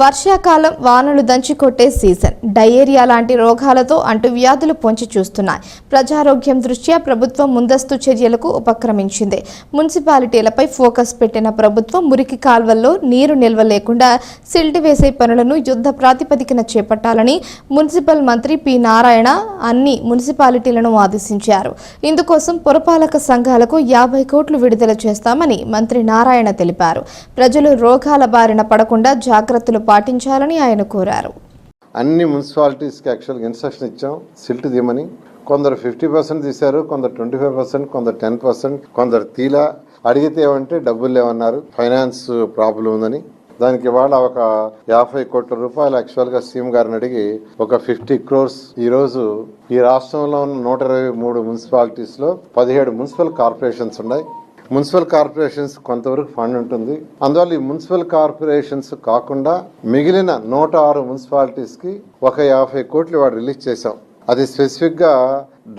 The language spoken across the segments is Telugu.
వర్షాకాలం వానలు దంచి కొట్టే సీజన్. డయేరియా లాంటి రోగాలతో అంటువ్యాధులు పొంచి చూస్తున్నాయి. ప్రజారోగ్యం దృష్ట్యా ప్రభుత్వం ముందస్తు చర్యలకు ఉపక్రమించింది. మున్సిపాలిటీలపై ఫోకస్ పెట్టిన ప్రభుత్వం మురికి కాల్వల్లో నీరు నిల్వ లేకుండా సిల్ట్ వేసే పనులను యుద్ధ ప్రాతిపదికన చేపట్టాలని మున్సిపల్ మంత్రి పి. నారాయణ అన్ని మున్సిపాలిటీలను ఆదేశించారు. ఇందుకోసం పురపాలక సంఘాలకు యాభై కోట్లు విడుదల చేస్తామని మంత్రి నారాయణ తెలిపారు. ప్రజలు రోగాల బారిన పడకుండా జాగ్రత్తలు పాటించాలని ఆయన కోరారు. అన్ని మున్సిపాలిటీస్కి యాక్చువల్గా ఇన్స్ట్రక్షన్ ఇచ్చాం. సిల్ట్ తీయమని. కొందరు ఫిఫ్టీ పర్సెంట్ తీశారు కొందరు ట్వంటీ ఫైవ్ పర్సెంట్ కొందరు టెన్ పర్సెంట్ కొందరు తీలా. అడిగితే ఏమంటే డబ్బులు లేవన్నారు. ఫైనాన్స్ ప్రాబ్లం ఉందని. దానికి ఇవాళ ఒక యాభై కోట్ల రూపాయలు యాక్చువల్గా సీఎం గారిని అడిగి ఒక ఫిఫ్టీ క్రోర్స్ ఈరోజు ఈ రాష్ట్రంలో ఉన్న నూట ఇరవై మూడు మున్సిపాలిటీస్లో పదిహేడు మున్సిపల్ కార్పొరేషన్స్ ఉన్నాయి. మున్సిపల్ కార్పొరేషన్స్ కొంతవరకు ఫండ్ ఉంటుంది. అందువల్ల ఈ మున్సిపల్ కార్పొరేషన్స్ కాకుండా మిగిలిన నూట ఆరు మున్సిపాలిటీస్కి ఒక యాభై కోట్లు వాడు రిలీజ్ చేశాం. అది స్పెసిఫిక్గా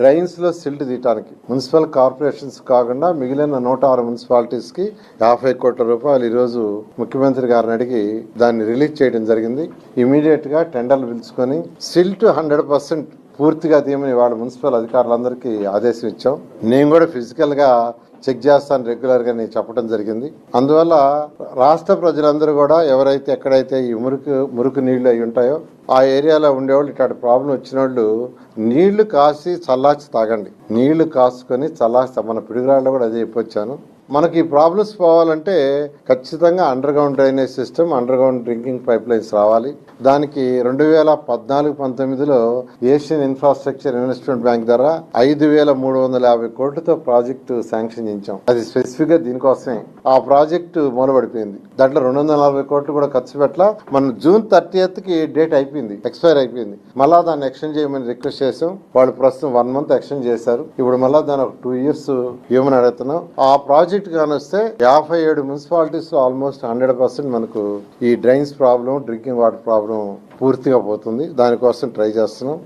డ్రైన్స్లో డ్రైన్స్లో సిల్ట్ తీయటానికి. మున్సిపల్ కార్పొరేషన్స్ కాకుండా మిగిలిన నూట ఆరు మున్సిపాలిటీస్కి యాభై కోట్ల రూపాయలు ఈ రోజు ముఖ్యమంత్రి గారిని అడిగి దాన్ని రిలీజ్ చేయడం జరిగింది. ఇమీడియట్గా టెండర్లు పిలుచుకొని సిల్ట్ హండ్రెడ్ పర్సెంట్ పూర్తిగా తీయమని వాళ్ళ మున్సిపల్ అధికారులందరికీ ఆదేశం ఇచ్చాం. నేను కూడా ఫిజికల్గా చెక్ చేస్తాను రెగ్యులర్గా నేను చెప్పడం జరిగింది. అందువల్ల రాష్ట్ర ప్రజలందరూ కూడా ఎవరైతే ఎక్కడైతే ఈ మురికి మురికి నీళ్ళు అయి ఉంటాయో ఆ ఏరియాలో ఉండేవాళ్ళు ఇట్లాంటి ప్రాబ్లం వచ్చిన వాళ్ళు నీళ్ళు కాసి చల్లార్చి తాగండి. నీళ్ళు కాసుకొని చల్లార్చి మన పిడుగురాళ్ళు కూడా అదే చెప్పొచ్చాను. మనకి ప్రాబ్లమ్స్ పోవాలంటే ఖచ్చితంగా underground drainage system underground drinking pipelines రావాలి. దానికి రెండు వేల పద్నాలుగు పంతొమ్మిదిలో ఏషియన్ ఇన్ఫ్రాస్ట్రక్చర్ ఇన్వెస్ట్మెంట్ బ్యాంక్ ద్వారా ఐదు వేల మూడు వందల యాభై కోట్లతో ప్రాజెక్టు శాంక్షన్ చేయించాం. అది స్పెసిఫిక్గా దీనికోసమే. ఆ ప్రాజెక్టు మూలబడిపోయింది. దాంట్లో రెండు వందల నలభై కోట్లు కూడా ఖర్చు పెట్టలా. మన జూన్ థర్టీ కి డేట్ అయిపోయింది. ఎక్స్పైర్ అయిపోయింది. మళ్ళా దాన్ని ఎక్స్టెండ్ చేయమని రిక్వెస్ట్ చేసాం వాళ్ళు ప్రస్తుతం వన్ మంత్ ఎక్స్టెండ్ చేశారు. ఇప్పుడు మళ్ళా దాని ఒక టూ ఇయర్స్ ఇవ్వమని అడుగుతున్నాం. ఆ ప్రాజెక్ట్ కానీ వస్తే యాభై ఏడు మున్సిపాలిటీస్లో ఆల్మోస్ట్ హండ్రెడ్ పర్సెంట్ మనకు ఈ drains problem drinking water problem పూర్తిగా పోతుంది. దానికోసం ట్రై చేస్తున్నాం.